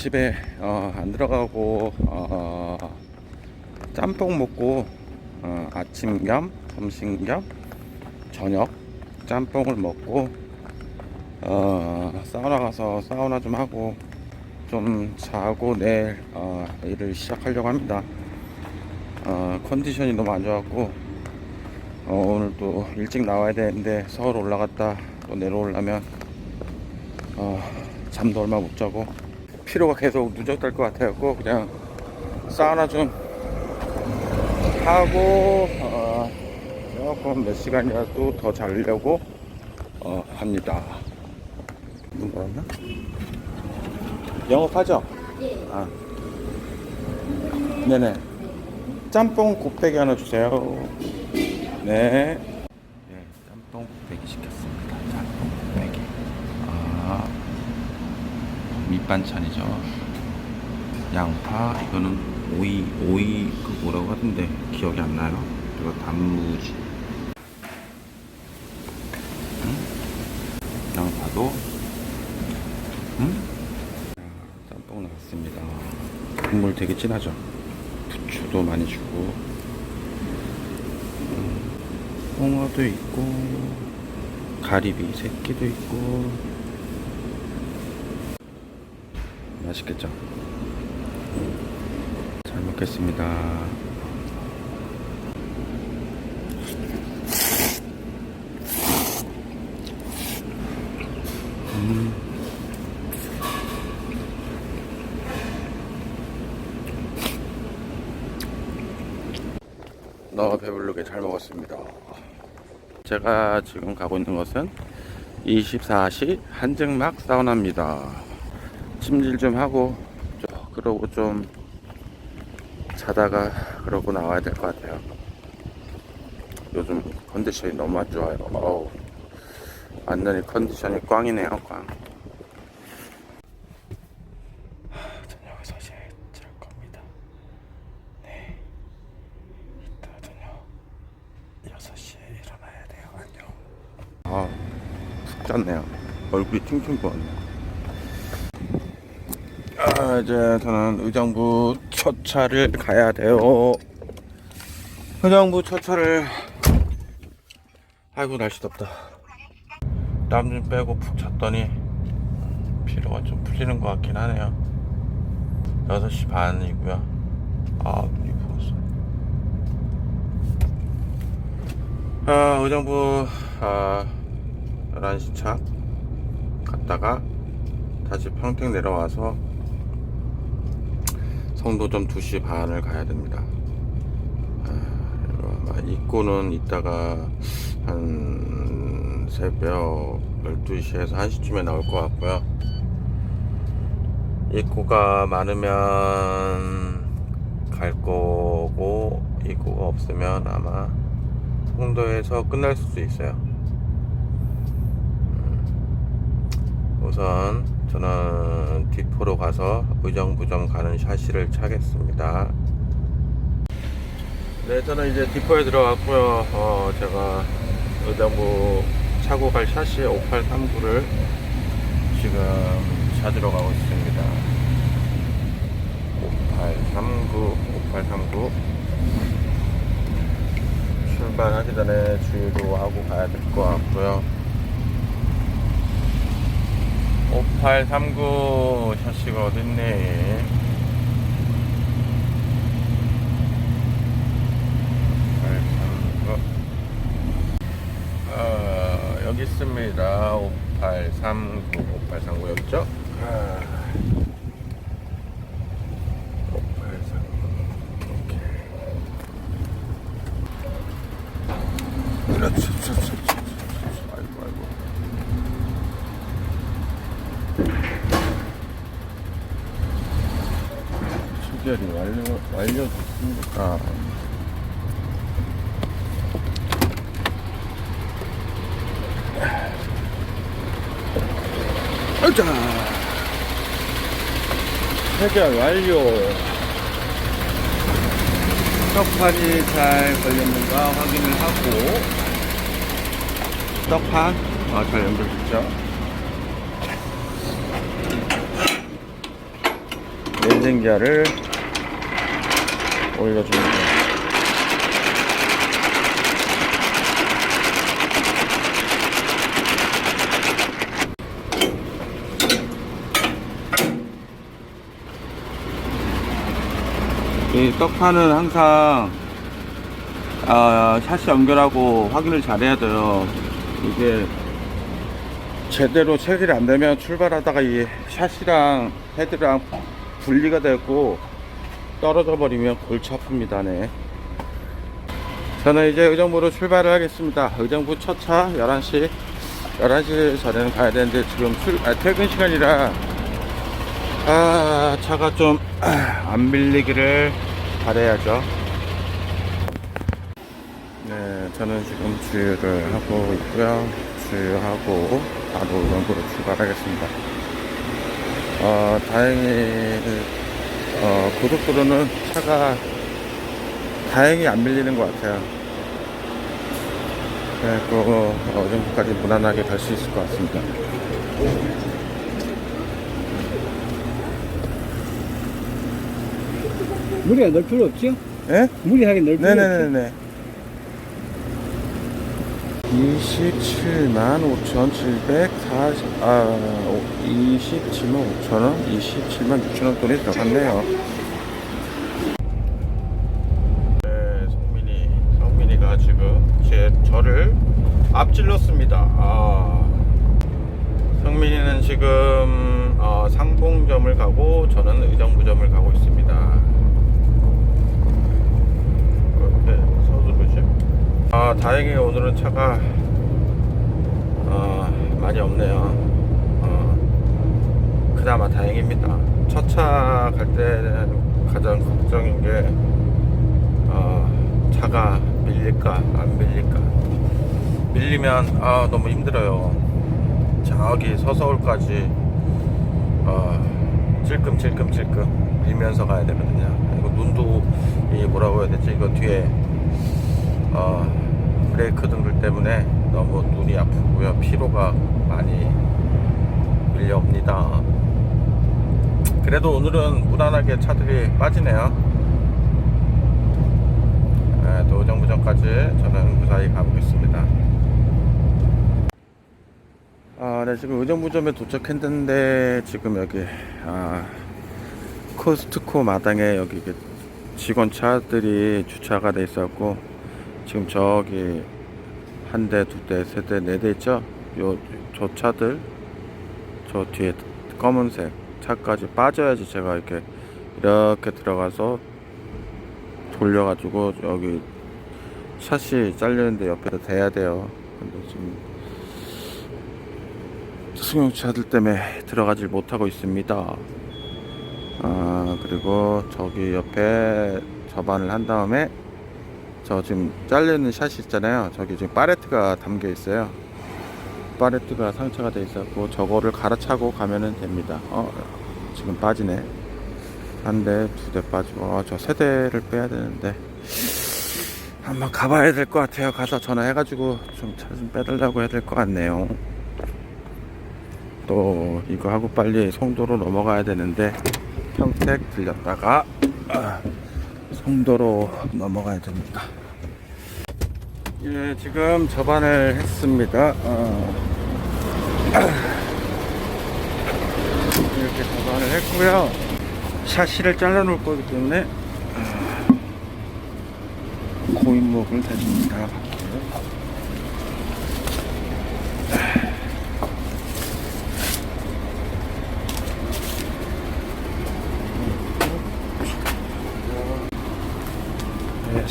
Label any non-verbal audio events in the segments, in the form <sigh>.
집에 어, 안 들어가고 어, 짬뽕 먹고 어, 아침 겸 점심 겸 저녁 짬뽕을 먹고 어, 사우나 가서 사우나 좀 하고 좀 자고 내일 어, 일을 시작하려고 합니다. 어, 컨디션이 너무 안 좋았고 어, 오늘 또 일찍 나와야 되는데 서울 올라갔다 또 내려오려면 어, 잠도 얼마 못 자고 피로가 계속 누적될 것 같아갖고 그냥 사우나 좀 하고 어, 조금 몇 시간이라도 더 자려고 어, 합니다. 문 열었나? 영업하죠? 아. 네네. 짬뽕 곱빼기 하나 주세요. 네. 네, 짬뽕 곱빼기 시켰습니다. 짬뽕 곱빼기. 아, 밑반찬이죠. 양파, 이거는 오이, 오이 그 뭐라고 하던데 기억이 안 나요. 그리고 단무지. 응? 양파도. 응? 자, 짬뽕 나왔습니다. 국물 되게 진하죠. 부추도 많이 주고. 홍어도 있고 가리비 새끼도 있고 맛있겠죠? 잘 먹겠습니다. 음. 너무 배부르게 잘 먹었습니다. 제가 지금 가고 있는 것은 24시 한증막 사우나입니다. 찜질 좀 하고 좀 그러고 좀 자다가 그러고 나와야 될 것 같아요. 요즘 컨디션이 너무 안 좋아요. 어우, 완전히 컨디션이 꽝이네요, 꽝. 하, 저녁 6시에 잘 겁니다. 네. 이따 저녁 6시에 일어나야 돼요. 안녕. 아, 푹 잤네요. 얼굴이 팅팅 부었네요. 아, 이제 저는 의정부 첫 차를 가야 돼요. 의정부 첫 차를. 아이고, 날씨 덥다. 땀 좀 빼고 푹 잤더니 피로가 좀 풀리는 것 같긴 하네요. 6시 반이고요. 아, 눈이 부었어요. 아, 의정부 아, 11시 차 갔다가 다시 평택 내려와서 성도점 2시 반을 가야 됩니다. 아, 아마 입구는 이따가 한 새벽 12시에서 1시쯤에 나올 것 같고요. 입구가 많으면 갈 거고 입구가 없으면 아마 송도에서 끝날 수도 있어요. 음, 우선 저는 디포로 가서 의정부점 가는 샤시를 차겠습니다. 네, 저는 이제 디포에 들어갔고요. 어, 제가 의정부 차고 갈 샤시 5839를 지금 찾으러 가고 있습니다. 5839, 5839. 출발하기 전에 주유도 하고 가야 될 것 같고요. 5839 샤시가 어딨니? 5839. 어, 여기 있습니다. 5839, 5839 여기 있죠? 아, 5839. 오케이. 그렇지, 그렇지, 그렇지. 아이고, 아이고. 출결이 완료, 완료됐습니까? 아자 해결 완료. 떡판이 잘 걸렸는가 확인을 하고. 떡판? 아, 잘 연결됐죠? 렌징기아를 올려줍니다. 이 떡판은 항상 아, 샷시 연결하고 확인을 잘 해야 돼요. 이게 제대로 체결이 안 되면 출발하다가 이 샷이랑 헤드랑 분리가 되고 떨어져 버리면 골치 아픕니다. 네. 저는 이제 의정부로 출발을 하겠습니다. 의정부 첫 차 11시 11시 전에는 가야 되는데 지금 출, 아, 퇴근 시간이라 아, 차가 좀 <clears throat> 안 밀리기를 바래야죠. 네, 저는 지금 주유를 하고 있고요. 주유하고 바로 의정부로 출발하겠습니다. 어, 다행히 어, 고속도로는 차가 다행히 안 밀리는 것 같아요. 그래고 어, 의정부까지 무난하게 갈 수 있을 것 같습니다. 무리가 넣을 필요 없죠? 예? 무리하게 넣을 필요 없죠? 네네네네. 27만 5,740, 아, 27만 5천원? 27만 6천원 돈이 들어갔네요. 네, 성민이, 성민이가 지금 제, 저를 앞질렀습니다. 아, 성민이는 지금 어, 상봉점을 가고 저는 의정부점을 가고 있습니다. 이렇게 서두르지? 아 다행히 오늘은 차가 어, 많이 없네요. 어, 그나마 다행입니다. 첫 차 갈 때는 가장 걱정인 게 어, 차가 밀릴까 안 밀릴까 밀리면 아 너무 힘들어요. 저기 서서울까지 어, 찔끔찔끔찔끔 밀면서 가야 되거든요. 이거 눈도 이 뭐라고 해야 되지? 이거 뒤에 어, 브레이크 등들 때문에 너무 눈이 아프고요. 피로가 많이 밀려옵니다. 그래도 오늘은 무난하게 차들이 빠지네요. 네, 도정부전까지 저는 무사히 가보겠습니다. 아, 네, 지금 의정부점에 도착했는데 지금 여기 아, 코스트코 마당에 여기 직원 차들이 주차가 돼 있었고 지금 저기 한 대, 두 대, 세 대, 네 대 있죠? 요 저 차들 저 뒤에 검은색 차까지 빠져야지 제가 이렇게 이렇게 들어가서 돌려가지고 여기 샷이 잘리는데 옆에다 대야 돼요. 근데 지금 승용차들 때문에 들어가질 못하고 있습니다. 아, 그리고 저기 옆에 접안을 한 다음에 저 지금 잘리는 샷이 있잖아요. 저기 지금 파레트가 담겨 있어요. 파레트가 상처가 돼 있었고 저거를 갈아차고 가면은 됩니다. 어, 지금 빠지네. 한 대, 두 대 빠지고, 어, 저세 대를 빼야 되는데. 한번 가봐야 될 것 같아요. 가서 전화해가지고 좀 차 좀 빼달라고 해야 될 것 같네요. 또 이거 하고 빨리 송도로 넘어가야 되는데 평택 들렸다가 아, 송도로 넘어가야 됩니다. 예, 지금 접안을 했습니다. 어, <clears throat> 이렇게 접안을 했고요. 샤시를 잘라 놓을 거기 때문에 아, 고인목을 다시 다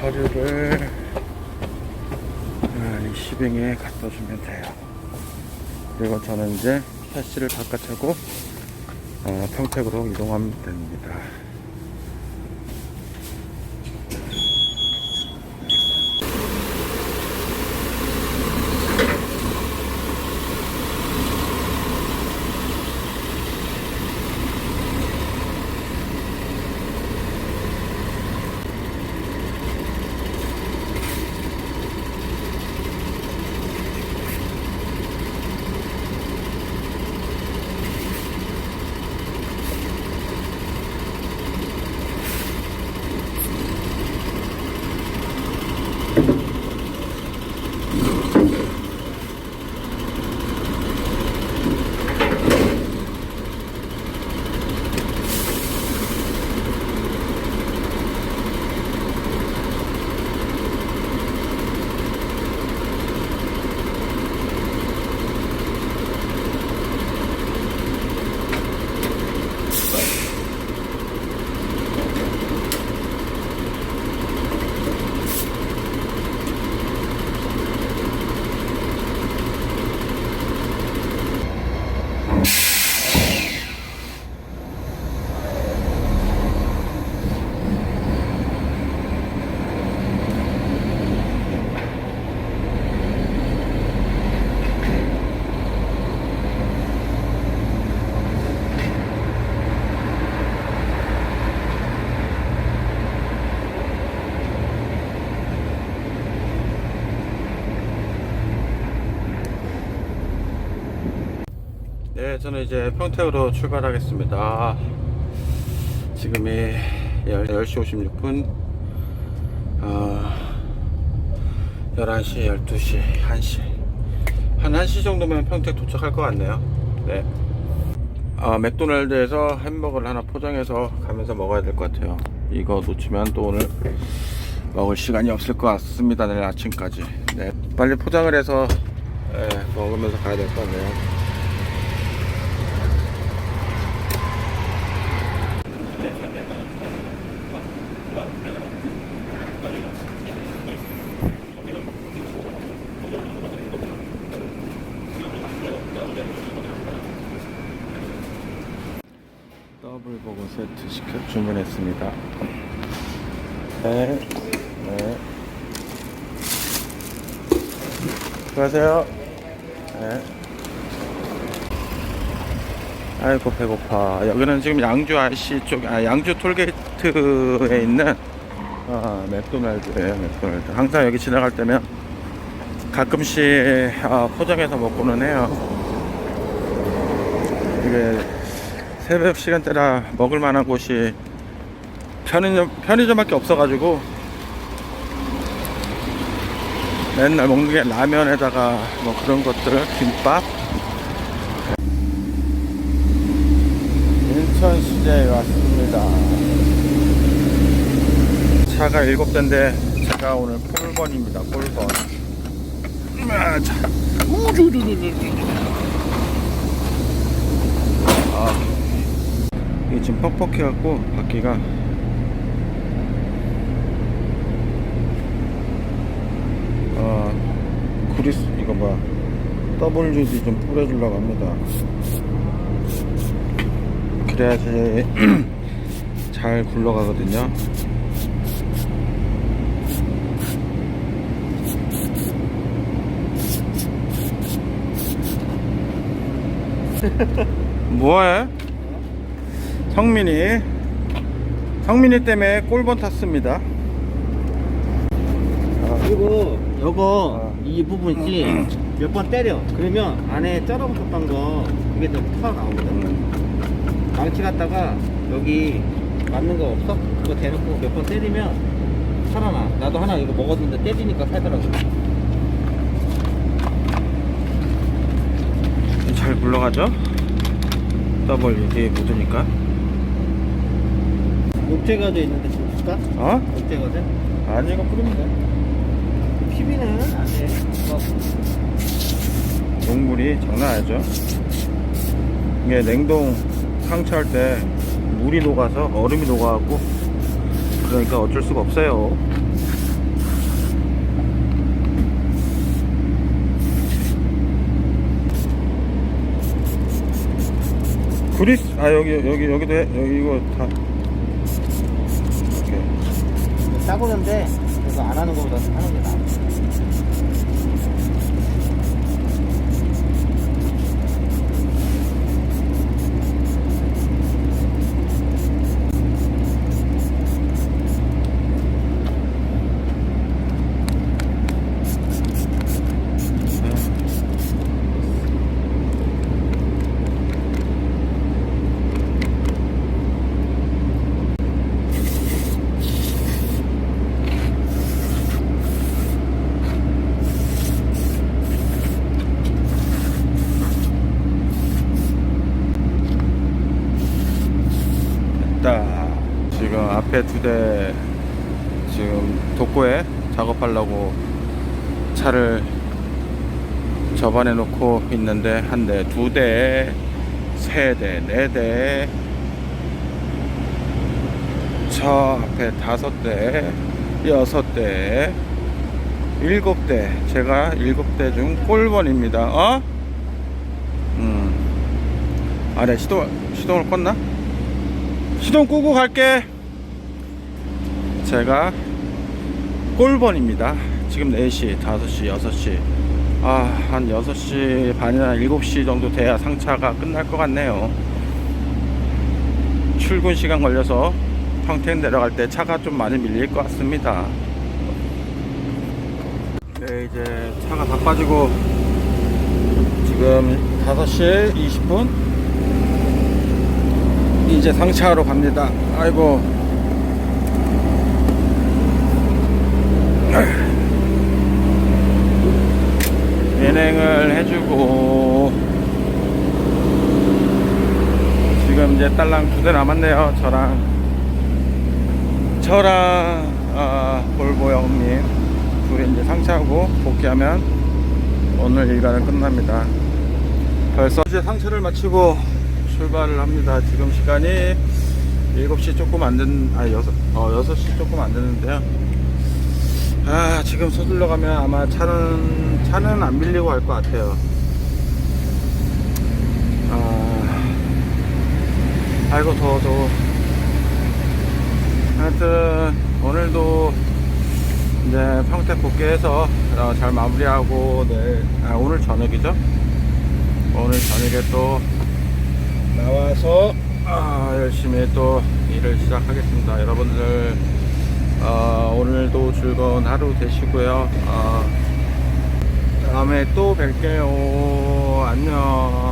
서류를 아, 이 시빙에 갖다 주면 돼요. 그리고 저는 이제 샤시를 바꿔차고 어, 평택으로 이동하면 됩니다. 네, 저는 이제 평택으로 출발하겠습니다. 지금이 10시 56분, 어, 11시, 12시, 1시. 한 1시 정도면 평택 도착할 것 같네요. 네. 아, 맥도날드에서 햄버거를 하나 포장해서 가면서 먹어야 될 것 같아요. 이거 놓치면 또 오늘 먹을 시간이 없을 것 같습니다. 내일 아침까지. 네. 빨리 포장을 해서 예, 먹으면서 가야 될 것 같네요. 더블 버거 세트 시켜 주문했습니다. 네. 네. 수고하세요. 네. 아이고 배고파. 여기는 지금 양주 IC 쪽, 아 양주 톨게이트에 있는 아, 맥도날드예요. 맥도날드. 항상 여기 지나갈 때면 가끔씩 아, 포장해서 먹고는 해요. 이게 새벽 시간대라 먹을 만한 곳이 편의점 편의점밖에 없어가지고 맨날 먹는 게 라면에다가 뭐 그런 것들 김밥 인천 시내에 왔습니다 차가 일곱 대인데 제가 오늘 자. 우주주주주주. 아, 이게 지금 퍽퍽해갖고 바퀴가 어, 그리스 이거 뭐야 WD 좀 뿌려주려고 합니다. 그래야지 <clears throat> 잘 굴러가거든요. <laughs> 뭐해? 성민이 성민이 때문에 꼴번 탔습니다. 그리고 요거 어. 이 부분 있지 <clears throat> 몇 번 때려 그러면 안에 쩔어붙었던 거 그게 좀 튀어나오거든 음, 망치 갖다가 여기 맞는 거 없어? 그거 대놓고 몇 번 때리면 살아나 나도 하나 이거 먹었는데 때리니까 살더라고 잘 굴러가죠? 더블 이게 묻으니까. 녹제가도 있는데 좀 줄까? 어? 녹제거든? 아니 이거 뿌리면 돼. 피비는 안돼 녹물이 장난 아니죠? 이게 냉동 상처할 때 물이 녹아서 얼음이 녹아갖고 그러니까 어쩔 수가 없어요. 그리스 아 여기 여기 여기도 해 여기 이거 다 싸보는데 그래서 안 하는 거보다 하는 게 나아 됐다. 앞에 두대 지금 독고에 작업하려고 차를 접안해 놓고 있는데 한 대, 두 대, 세 대, 네 대. 저 앞에 다섯 대, 여섯 대, 일곱 대. 제가 일곱 대 중 꼴번입니다. 어? 음. 아, 내 시동, 시동을 껐나? 시동 끄고 갈게. 제가 꼴번입니다. 지금 4시, 5시, 6시. 아, 한 6시 반이나 7시 정도 돼야 상차가 끝날 것 같네요. 출근 시간 걸려서 평택 내려갈 때 차가 좀 많이 밀릴 것 같습니다. 네, 이제 차가 다 빠지고 지금 5시 20분 이제 상차하러 갑니다 아이고 예냉을 해주고 지금 이제 딸랑 두 대 남았네요 저랑. 저랑 아, 볼보 형님. 둘이 이제 상차하고 복귀하면 오늘 일과는 끝납니다. 벌써 이제 상차를 마치고 출발을 합니다. 지금 시간이 7시 조금 안 된, 아, 6, 어, 6시 조금 안 됐는데요. 아 지금 서둘러 가면 아마 차는 차는 안 밀리고 할것 같아요. 아 아이고 더워 더워. 하여튼 오늘도 이제 평택 복귀해서 어, 잘 마무리하고 내일 아, 오늘 저녁이죠? 오늘 저녁에 또 나와서 아, 열심히 또 일을 시작하겠습니다. 여러분들 어, 오늘도 즐거운 하루 되시고요. 어, 다음에 또 뵐게요. 안녕